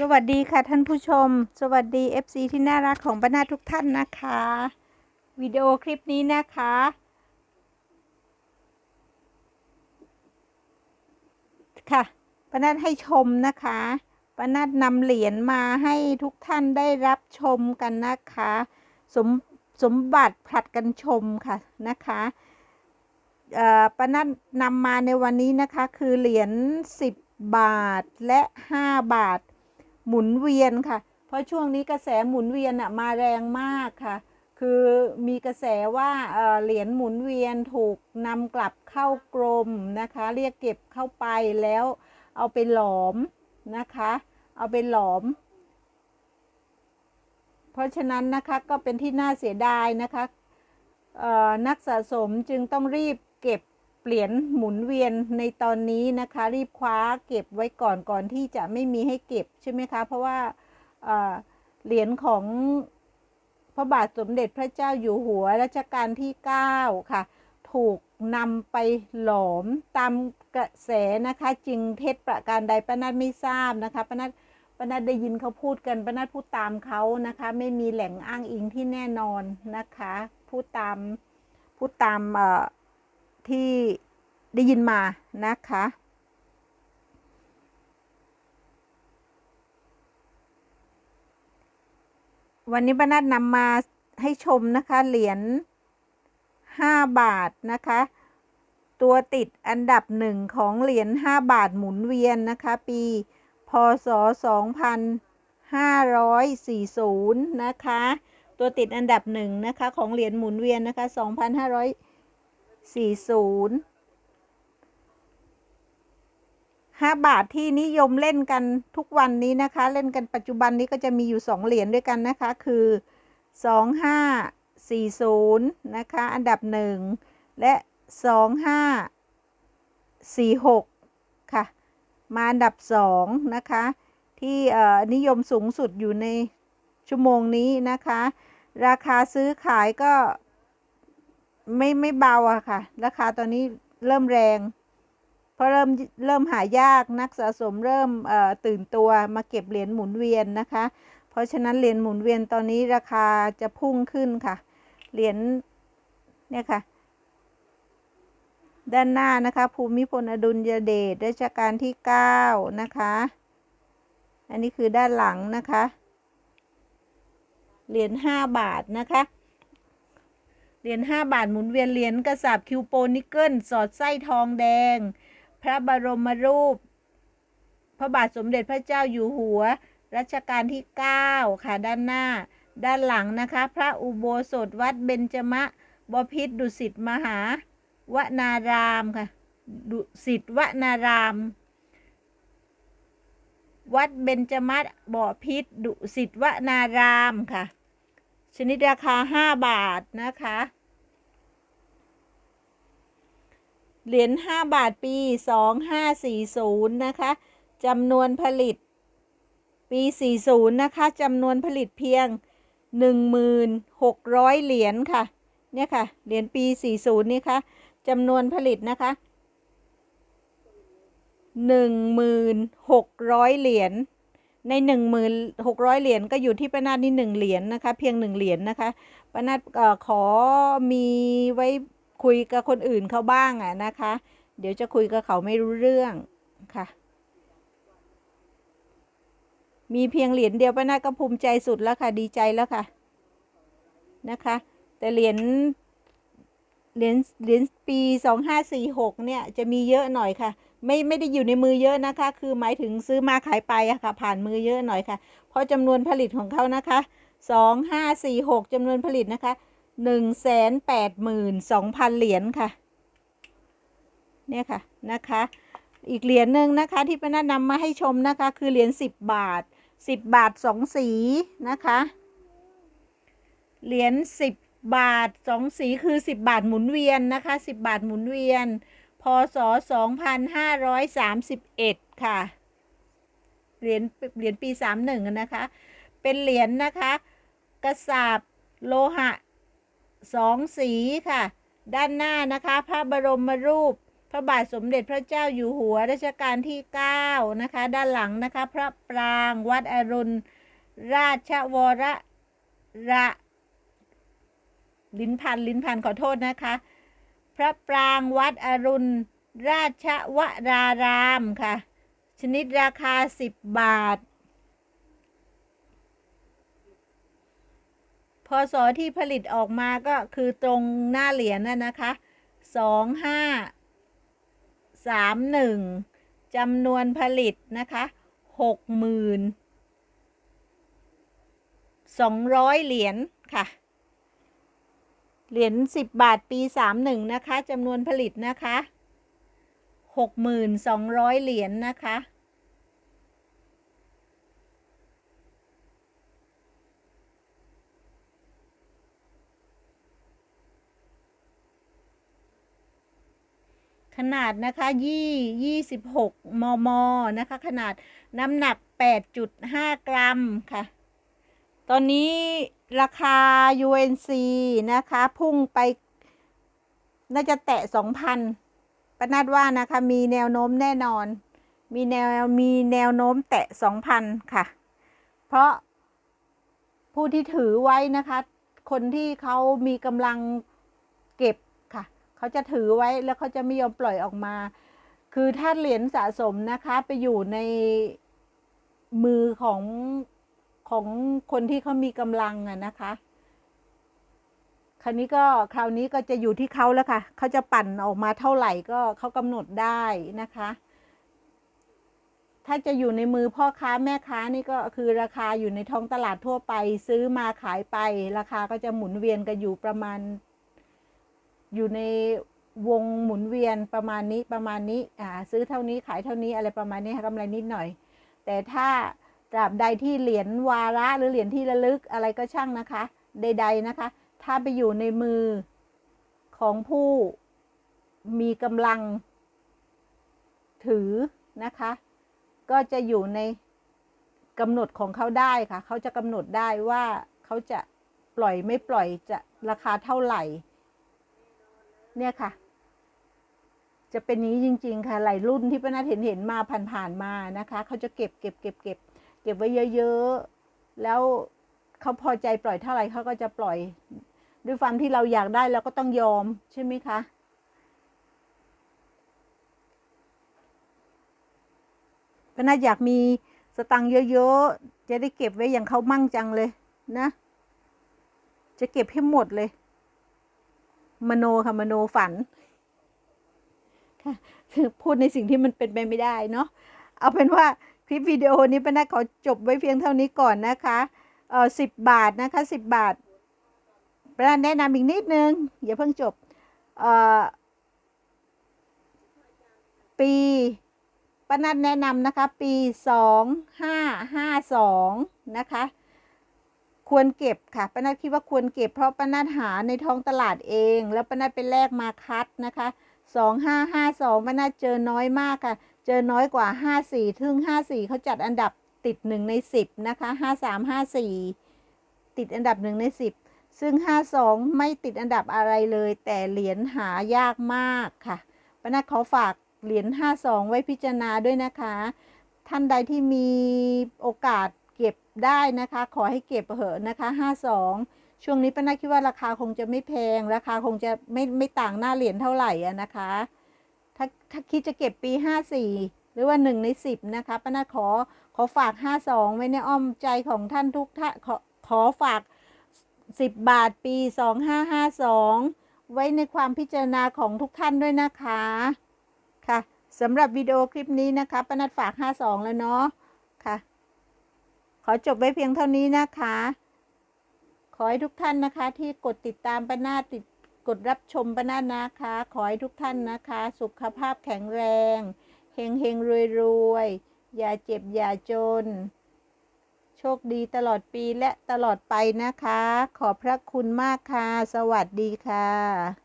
สวัสดีค่ะท่านผู้ชม สวัสดี FC ที่น่ารักของป้านาทุกท่านนะคะ วิดีโอคลิปนี้นะคะ ค่ะป้านาให้ชมนะคะป้านานำเหรียญมาให้ทุกท่านได้รับชมกันนะคะ สมสมบัติผลัดกันชมค่ะนะคะป้านานำมาในวันนี้นะคะ คือเหรียญ10 บาทและ 5 บาท หมุนเวียนค่ะ เพราะช่วงนี้กระแสหมุนเวียนอะมาแรงมากค่ะ คือมีกระแสว่าเหรียญหมุนเวียนถูกนำกลับเข้ากรมนะคะ เรียกเก็บเข้าไปแล้วเอาไปหลอมนะคะ เอาไปหลอม เพราะฉะนั้นนะคะก็เป็นที่น่าเสียดายนะคะนักสะสมจึงต้องรีบเก็บ เหรียญหมุนเวียนในตอนนี้นะคะ รีบคว้าเก็บไว้ก่อนก่อนที่จะไม่มีให้เก็บใช่ไหมคะ เพราะว่าเอ่อเหรียญของพระบาทสมเด็จพระเจ้าอยู่หัวรัชกาลที่ 9 ค่ะ ถูกนำไปหลอมตามกระแสนะคะ จริงเท็จประการใดป้านัดไม่ทราบนะคะป้านัดป้านัดได้ยินเขาพูดกันป้านัดพูดตามเขานะคะ ไม่มีแหล่งอ้างอิงที่แน่นอนนะคะ พูดตามพูดตามเอ่อ ที่ได้ยินมานะคะ วันนี้ป้านัดนำมาให้ชมนะคะเหรียญ5 บาทนะคะ ตัวติดอันดับหนึ่งของเหรียญ5บาทหมุนเวียนนะคะ ปี พศ 2540 นะคะ ตัวติดอันดับหนึ่งนะคะ ของเหรียญหมุนเวียนนะคะ 2540 5บาทที่นิยมเล่นกันทุกวันนี้นะคะ เล่นกันปัจจุบันนี้ก็จะมีอยู่2เหรียญด้วยกันนะคะ คือ2540นะคะ อันดับ1และ2546ค่ะ มาอันดับ2นะคะ ที่นิยมสูงสุดอยู่ในชั่วโมงนี้นะคะ ราคาซื้อขายก็ ไม่ไม่เบาอะค่ะ ราคาตอนนี้เริ่มแรง เพราะเริ่มเริ่มหายากนักสะสมเริ่มตื่นตัวมาเก็บเหรียญหมุนเวียนนะคะ เพราะฉะนั้นเหรียญหมุนเวียนตอนนี้ราคาจะพุ่งขึ้นค่ะ เหรียญเนี่ยค่ะ ด้านหน้านะคะ ภูมิพลอดุลยเดชรัชกาลที่ 9 นะคะ อันนี้คือด้านหลังนะคะ เหรียญ5บาทนะคะ เหรียญ5บาทหมุนเวียนเหรียญกระสาบคิวโปนิเกิลสอดไส้ทองแดง พระบรมรูป พระบาทสมเด็จพระเจ้าอยู่หัว รัชกาลที่ 9 ค่ะด้านหน้า ด้านหลังนะคะ พระอุโบสถวัดเบญจมะบพิตรดุสิตมหาวนารามค่ะดุสิตวนาราม วัดเบญจมัตบ่อพิษดุสิตวนารามค่ะ ชนิดราคา5บาทนะคะ เหรียญ5บาทปี2540นะคะจำนวนผลิต ปี40นะคะจำนวนผลิตเพียง1,600เหรียญค่ะ เนี่ยค่ะ เหรียญปี40นี่ค่ะจำนวนผลิตนะคะ1,600เหรียญ ใน 1,600 เหรียญก็อยู่ที่ป้านาดนี่1เหรียญนะคะ เพียง 1 เหรียญนะคะป้านาดขอมีไว้คุยกับคนอื่นเขาบ้างอะนะคะ เดี๋ยวจะคุยกับเขาไม่รู้เรื่องค่ะ มีเพียงเหรียญเดียวป้านาดก็ภูมิใจสุดแล้วค่ะดีใจแล้วค่ะนะคะ แต่เหรียญเหรียญเหรียญปีสองห้าสี่หกเนี่ยจะมีเยอะหน่อยค่ะ ไม่ไม่ได้อยู่ในมือเยอะนะคะ คือหมายถึงซื้อมาขายไปอะค่ะ ผ่านมือเยอะหน่อยค่ะ เพราะจำนวนผลิตของเขานะคะสองห้าสี่หกจำนวนผลิตนะคะหนึ่งแสนแปดหมื่นสองพันเหรียญค่ะ เนี่ยค่ะนะคะ อีกเหรียญหนึ่งนะคะที่ป้านาดนำมาให้ชมนะคะ คือเหรียญสิบบาทสิบบาทสองสีนะคะ เหรียญสิบบาทสองสีคือสิบบาทหมุนเวียนนะคะสิบบาทหมุนเวียน พศสองพันห้าร้อยสามสิบเอ็ดค่ะ เหรียญเหรียญปีสามหนึ่งนะคะ เป็นเหรียญนะคะ กระสาบโลหะสองสีค่ะ ด้านหน้านะคะ พระบรมรูป พระบาทสมเด็จพระเจ้าอยู่หัวรัชกาลที่ 9 นะคะ ด้านหลังนะคะ พระปรางวัดอรุณ ราชวรระลิ้นพันลิ้นพันขอโทษนะคะ พระปรางวัดอรุณ ราชวรารามค่ะ ชนิดราคา 10 บาท พศที่ผลิตออกมาก็คือตรงหน้าเหรียญน่ะนะคะสองห้าสามหนึ่งจำนวนผลิตนะคะหกหมื่นสองร้อยเหรียญค่ะ เหรียญสิบบาทปีสามหนึ่งนะคะจำนวนผลิตนะคะหกหมื่นสองร้อยเหรียญนะคะขนาดนะคะยี่ยี่สิบหกมม นะคะ ขนาดน้ำหนักแปดจุดห้ากรัมค่ะ ตอนนี้ราคา UNC นะคะ พุ่งไป น่าจะแตะสองพันประนาดว่านะคะ มีแนวโน้มแน่นอน มีแนวมีแนวโน้มแตะสองพันค่ะ เพราะผู้ที่ถือไว้นะคะ คนที่เขามีกำลังเก็บค่ะ เขาจะถือไว้แล้วเขาจะไม่ยอมปล่อยออกมา คือถ้าเหรียญสะสมนะคะ ไปอยู่ในมือของ ของคนที่เขามีกำลังอะนะคะ คราวนี้ก็คราวนี้ก็จะอยู่ที่เขาแล้วค่ะเขาจะปั่นออกมาเท่าไหร่ก็เขากำหนดได้นะคะ ถ้าจะอยู่ในมือพ่อค้าแม่ค้านี่ก็คือราคาอยู่ในท้องตลาดทั่วไป ซื้อมาขายไป ราคาก็จะหมุนเวียนกันอยู่ประมาณ อยู่ในวงหมุนเวียนประมาณนี้ประมาณนี้อ่าซื้อเท่านี้ขายเท่านี้อะไรประมาณนี้กำไรนิดหน่อย แต่ถ้า ตราบใดที่เหรียญวาระหรือเหรียญที่ระลึกอะไรก็ช่างนะคะ ใด ๆนะคะ ถ้าไปอยู่ในมือของผู้มีกำลังถือนะคะ ก็จะอยู่ในกำหนดของเขาได้ค่ะ เขาจะกำหนดได้ว่าเขาจะปล่อยไม่ปล่อยจะราคาเท่าไหร่ เนี่ยค่ะ จะเป็นนี้จริง ๆ ค่ะ หลายรุ่นที่ป้านัทเห็นเห็นมาผ่านๆมานะคะ เขาจะเก็บเก็บเก็บเก็บ เก็บไว้เยอะๆ แล้วเขาพอใจปล่อยเท่าไหร่เขาก็จะปล่อย ด้วยความที่เราอยากได้เราก็ต้องยอมใช่ไหมคะป้านัทอยากมีสตังค์เยอะๆ จะได้เก็บไว้อย่างเขามั่งจังเลยนะ จะเก็บให้หมดเลย มโนค่ะมโนฝันค่ะพูดในสิ่งที่มันเป็นไปไม่ได้เนาะเอาเป็นว่า คลิปวิดีโอนี้ป้านัทขอจบไว้เพียงเท่านี้ก่อนนะคะเออสิบบาทนะคะสิบบาทป้านัทแนะนำอีกนิดนึงอย่าเพิ่งจบเอ่อปีป้านัทแนะนำนะคะ ปีสองห้าห้าสองนะคะ ควรเก็บค่ะป้านัทคิดว่าควรเก็บเพราะป้านัทหาในท้องตลาดเอง แล้วป้านัทไปแลกมาคัดนะคะสองห้าห้าสองป้านัทเจอน้อยมากค่ะ เจอน้อยกว่าห้าสี่ถึงห้าสี่เขาจัดอันดับติดหนึ่งในสิบนะคะห้าสามห้าสี่ติดอันดับหนึ่งในสิบซึ่งห้าสองไม่ติดอันดับอะไรเลย แต่เหรียญหายากมากค่ะป้านัทขอฝากเหรียญห้าสองไว้พิจารณาด้วยนะคะ ท่านใดที่มีโอกาสเก็บได้นะคะ ขอให้เก็บเหอะนะคะห้าสองช่วงนี้ป้านัทคิดว่าราคาคงจะไม่แพง ราคาคงจะไม่ไม่ต่างหน้าเหรียญเท่าไหร่นะคะ ถ้าถ้าคิดจะเก็บปีห้าสี่หรือว่าหนึ่งในสิบนะคะป้านัทขอขอฝากห้าสองไว้ในอ้อมใจของท่านทุกท่านขอขอฝากสิบบาทปีสองห้าห้าสองไว้ในความพิจารณาของทุกท่านด้วยนะคะค่ะสำหรับวิดีโอคลิปนี้นะคะป้านัทฝากห้าสองแล้วเนาะค่ะ ขอจบไว้เพียงเท่านี้นะคะ ขอให้ทุกท่านนะคะที่กดติดตามป้านาติด กดรับชมป้านานะคะ ขอให้ทุกท่านนะคะ สุขภาพแข็งแรงเฮงเฮงรวยรวยอย่าเจ็บอย่าจน โชคดีตลอดปีและตลอดไปนะคะ ขอบพระคุณมากค่ะ สวัสดีค่ะ